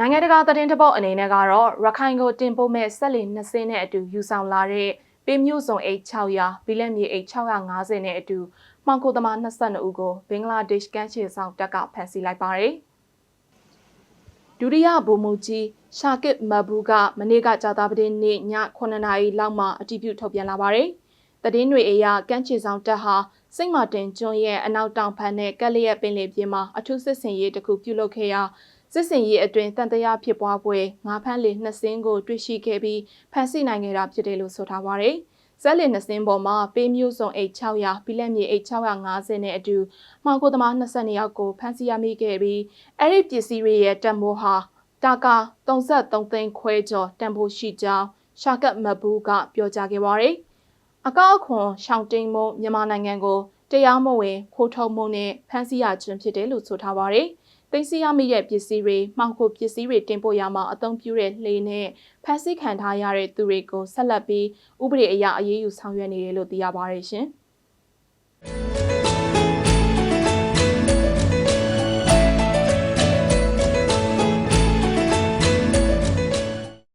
နိုင်ငံတကာသတင်းတပုတ်အနေနဲ့ကတော့ရခိုင်ကိုတင်ပို့မဲ့ဆက်လီ2စင်းနဲ့အတူယူဆောင်လာတဲ့ပေးမျိုးစုံ H600 ဘီလက်မြေ H650 နဲ့အတူမှောင်ခိုသမား22ဦးကိုဘင်္ဂလားဒေ့ရှ်ကမ်းခြေဆောင်တပ်ကဖမ်းဆီးလိုက်ပါတယ်။ဒုတိယဗိုလ်မှူးကြီးရှာကစ်မဘူကမနေ့ကကြာသပတေးနေ့ည9:00နာရီလောက်မှာအတည်ပြုထုတ်ပြန်လာပါတယ်။သတင်းတွေအရကမ်းခြေဆောင်တပ်ဟာစိတ်မာတင်ကျွန်းရဲ့အနောက်တောင်ဖက်နဲ့ကက်လျက်ပင်လယ်ပြင်မှာအထူးစစ်ဆင်ရေးတစ်ခုပြုလုပ်ခဲ့ရာ စစ်စင်ရေးအတွင်းတန်တရားဖြစ်ပွားပွဲငါးဖမ်းလေနှစ်စင်းကိုတွေ့ရှိခဲ့ပြီးဖမ်းဆီးနိုင်ခဲ့တာဖြစ်တယ်လို့ဆိုထားပါရယ်။ဇက်လင်နှစ်စင်းပေါ်မှာပေးမျိုးစုံ H600 ဘီလက်မြေ H650 နဲ့အတူမှောင်ခိုသမား22ယောက်ကိုဖမ်းဆီးရမိခဲ့ပြီးအဲ့ဒီပစ္စည်းတွေရဲ့တန်ဖိုးဟာတာကာ33သိန်းခွဲကျော်တန်ဖိုးရှိကြောင်းရှာကတ်မဘူးကပြောကြားခဲ့ပါရယ်။အကောက်ခွန်ရှောင်းတိန်မမြန်မာနိုင်ငံကိုတရားမဝင်ခိုးထုတ်မှုနဲ့ဖမ်းဆီးရခြင်းဖြစ်တယ်လို့ဆိုထားပါရယ်။ သိသိရမိတဲ့ပစ္စည်းတွေမှောင်ခိုပစ္စည်းတွေတင်ပို့ရမှာအသုံးပြုတဲ့လှေနဲ့ဖမ်းဆီးခံထားရတဲ့သူတွေကိုဆက်လက်ပြီးဥပဒေအရအရေးယူဆောင်ရွက်နေတယ်လို့သိရပါတယ်ရှင်။